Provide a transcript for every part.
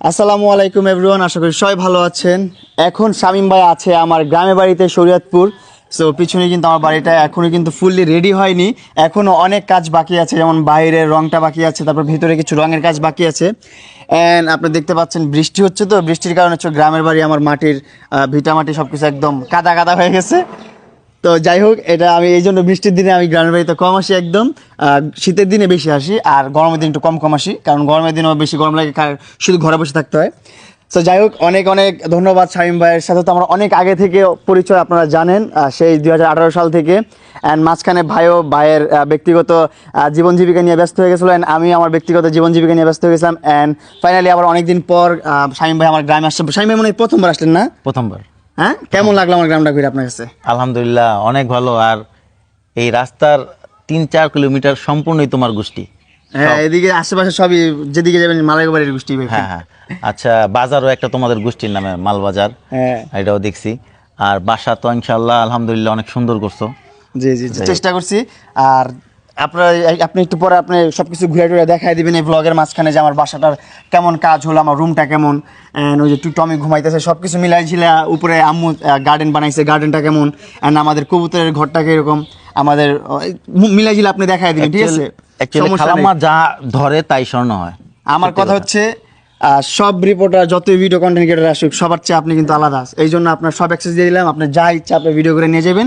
আসসালামু আলাইকুম এভরিওয়ান আশা করি সবাই ভালো আছেন। এখন শামিম ভাই আছে আমার গ্রামের বাড়িতে, শরীয়তপুর। সো পিছনে কিন্তু আমার বাড়িটা এখনও কিন্তু ফুললি রেডি হয়নি। এখনও অনেক কাজ বাকি আছে, যেমন বাইরের রংটা বাকি আছে, তারপর ভিতরে কিছু রঙের কাজ বাকি আছে। অ্যান্ড আপনি দেখতে পাচ্ছেন বৃষ্টি হচ্ছে তো, বৃষ্টির কারণে হচ্ছে গ্রামের বাড়ি, আমার মাটির ভিটা মাটি সব কিছু একদম কাদা কাদা হয়ে গেছে। তো যাই হোক, এটা আমি এই জন্য বৃষ্টির দিনে আমি গ্রামের বাড়িতে কম আসি একদম। শীতের দিনে বেশি আসি, আর গরমের দিন একটু কম কম আসি, কারণ গরমের দিনে বেশি গরম লাগে শুধু ঘরে বসে থাকতে হয়। তো যাই হোক, অনেক অনেক ধন্যবাদ শামীম ভাইয়ের সাথে। তো আমরা অনেক আগে থেকে পরিচয় আপনারা জানেন সেই দু হাজার আঠারো সাল থেকে। অ্যান্ড মাঝখানে ভাইও ভাইয়ের ব্যক্তিগত জীবন জীবিকা নিয়ে ব্যস্ত হয়ে গেছিল অ্যান্ড আমি আমার ব্যক্তিগত জীবন জীবিকা নিয়ে ব্যস্ত হয়ে গেছিলাম অ্যান্ড ফাইনালি আবার অনেকদিন পর শামীম ভাই আমার গ্রামে আসছে শামীম ভাই মনে হয় প্রথমবার আসলেন না? প্রথমবার। হ্যাঁ? কেমন লাগল আমার গ্রামটা ঘুরে আপনার কাছে? আলহামদুলিল্লাহ অনেক ভালো। আর এই রাস্তার তিন চার কিলোমিটার সম্পূর্ণই তোমার গোষ্ঠী। হ্যাঁ এদিকে আশেপাশে সবই যেদিকে যাবেন মালাইগো বাড়ির গোষ্ঠী হ্যাঁ হ্যাঁ। আচ্ছা বাজারও একটা তোমাদের গোষ্ঠীর নামে মালবাজার। হ্যাঁ। এটাও দেখছি। আর বাসা তো ইনশাল্লাহ আলহামদুলিল্লাহ অনেক সুন্দর করছ। জি জি, চেষ্টা করছি। আর আপনার আপনি একটু পরে আপনি সবকিছু ঘুরে টুরে দেখাই দিবেন এই ব্লগের মাঝখানে যে আমার বাসাটার কেমন কাজ হলো আমার রুমটা কেমন অ্যান্ড ওই যে টমি ঘুমাইতেছে সব কিছু মিলাই ঝিলা উপরে আম্মু গার্ডেন বানাইছে গার্ডেনটা কেমন অ্যান্ড আমাদের কবুতরের ঘরটা কীরকম আমাদের মিলাইছিল আপনি দেখাই দিবেন ঠিক আছে? যা ধরে তাই স্বর্ণ হয়। আমার কথা। হচ্ছে সব রিপোর্টার যত ভিডিও কন্টেন্ট ক্রিয়েটার আসুক সবার চেয়ে আপনি কিন্তু আলাদা। এই জন্য আপনার সব অ্যাক্সেস দিয়ে দিলাম। আপনি যা ইচ্ছা আপনি ভিডিও করে নিয়ে যাবেন।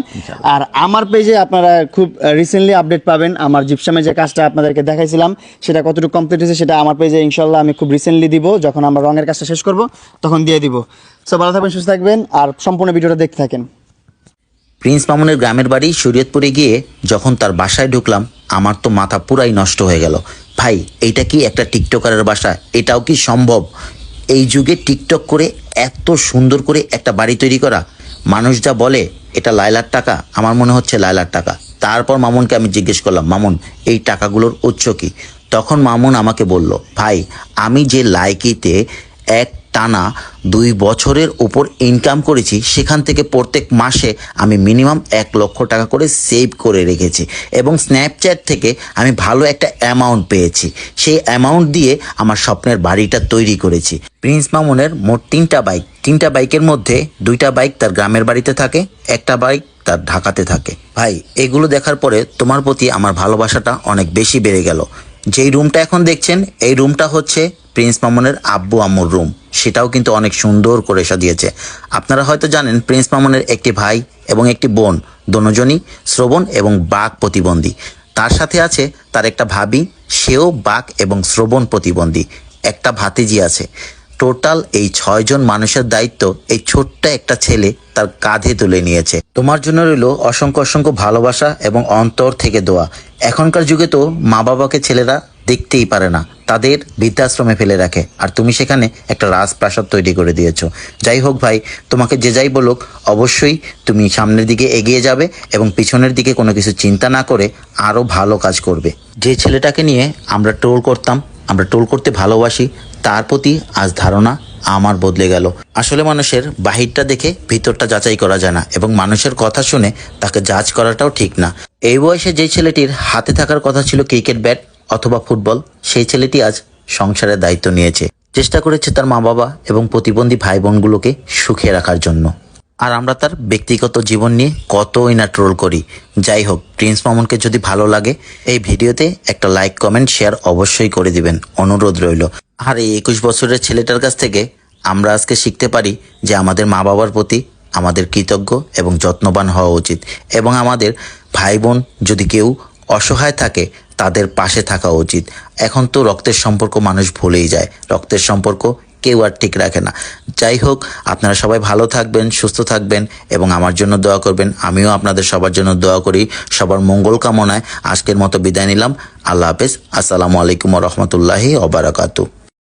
আর আমার পেজে আপনারা খুব রিসেন্টলি আপডেট পাবেন। আমার জিপসামে যে কাজটা আপনাদেরকে দেখাইছিলাম সেটা কতটুকু কমপ্লিট হয়েছে সেটা আমার পেজে ইনশাল্লাহ আমি খুব রিসেন্টলি দিব। যখন আমরা রঙের কাজটা শেষ করব তখন দিয়ে দিব। সো ভালো থাকবেন সুস্থ থাকবেন আর সম্পূর্ণ ভিডিওটা দেখতে থাকেন। প্রিন্স মামুনের গ্রামের বাড়ি শরীয়তপুরে গিয়ে যখন তার বাসায় ঢুকলাম আমার তো মাথা পুরাই নষ্ট হয়ে গেল। ভাই এটা কি একটা টিকটকারের বাসা? এটাও কি সম্ভব? এই যুগে টিকটক করে এত সুন্দর করে একটা বাড়ি তৈরি করা। মানুষ যা বলে, এটা লায়লার টাকা, আমার মনে হচ্ছে লায়লার টাকা। তারপর মামুনকে আমি জিজ্ঞেস করলাম, মামুন, এই টাকাগুলোর উৎস কি? তখন মামুন আমাকে বলল, ভাই, আমি যে লাইকিতে এক টানা দুই বছরের উপর ইনকাম করেছি, সেখান থেকে প্রত্যেক মাসে আমি মিনিমাম এক লক্ষ টাকা করে সেভ করে রেখেছি এবং স্ন্যাপচ্যাট থেকে আমি ভালো একটা অ্যামাউন্ট পেয়েছি। সেই অ্যামাউন্ট দিয়ে আমার স্বপ্নের বাড়িটা তৈরি করেছি। প্রিন্স মামুনের মোট তিনটা বাইক তিনটা বাইকের মধ্যে দুইটা বাইক তার গ্রামের বাড়িতে থাকে, একটা বাইক তার ঢাকাতে থাকে। ভাই, এগুলো দেখার পরে তোমার প্রতি আমার ভালোবাসাটা অনেক বেশি বেড়ে গেল। যেই রুমটা এখন দেখছেন, এই রুমটা হচ্ছে প্রিন্স মামুনের আব্বু আম্মুর রুম। সেটাও কিন্তু অনেক সুন্দর করে সাজিয়েছে। আপনারা হয়তো জানেন, প্রিন্স মামুনের একটি ভাই এবং একটি বোন দোনোজনই শ্রবণ এবং বাঘ প্রতিবন্ধী। তার সাথে আছে তার একটা ভাবি, সেও বাঘ এবং শ্রবণ প্রতিবন্ধী। একটা ভাতিজি আছে। টোটাল এই ছয়জন মানুষের দায়িত্ব এই ছোট্ট একটা ছেলে তার কাঁধে তুলে নিয়েছে। তোমার জন্য রইল অসংখ্য অসংখ্য ভালোবাসা এবং অন্তর থেকে দোয়া। এখনকার যুগে তো মা বাবাকে ছেলেরা দেখতেই পারে না। তাদের বৃদ্ধাশ্রমে ফেলে রাখে। আর তুমি সেখানে একটা রাজপ্রাসাদ তৈরি করে দিয়েছ। যাই হোক ভাই, তোমাকে যে যাই বলুক, অবশ্যই তুমি সামনের দিকে এগিয়ে যাবে এবং পিছনের দিকে কোনো কিছু চিন্তা না করে আরও ভালো কাজ করবে। যে ছেলেটাকে নিয়ে আমরা টোল করতাম, আমরা টোল করতে ভালোবাসি, তার প্রতি আজ ধারণা আমার বদলে গেল। আসলে মানুষের বাহিরটা দেখে ভিতরটা যাচাই করা যায় না এবং মানুষের কথা শুনে তাকে জাজ করাটাও ঠিক না। এই বয়সে যে ছেলেটির হাতে থাকার কথা ছিল ক্রিকেট ব্যাট অথবা ফুটবল, সেই ছেলেটি আজ সংসারের দায়িত্ব নিয়েছে। চেষ্টা করেছে তার মা বাবা এবং প্রতিবন্ধী ভাই বোনগুলোকে সুখে রাখার জন্য। আর আমরা তার ব্যক্তিগত জীবন নিয়ে কতই না ট্রোল করি। যাই হোক, প্রিন্স মামুনকে যদি ভালো লাগে, এই ভিডিওতে একটা লাইক, কমেন্ট, শেয়ার অবশ্যই করে দিবেন। অনুরোধ রইল। আর এই একুশ বছরের ছেলেটার কাছ থেকে আমরা আজকে শিখতে পারি যে আমাদের মা বাবার প্রতি আমাদের কৃতজ্ঞ এবং যত্নবান হওয়া উচিত। এবং আমাদের ভাই বোন যদি কেউ অসহায় থাকে, তাদের পাশে থাকা উচিত। এখন তো রক্তের সম্পর্ক মানুষ ভুলেই যায়। রক্তের সম্পর্ক কেউ আর ঠিক রাখে না। যাই হোক, আপনারা সবাই ভালো থাকবেন, সুস্থ থাকবেন এবং আমার জন্য দোয়া করবেন। আমিও আপনাদের সবার জন্য দোয়া করি। সবার মঙ্গল কামনায় আজকের মতো বিদায় নিলাম। আল্লাহ হাফেজ। আসসালামু আলাইকুম রহমতুল্লাহি ওবারাকাতু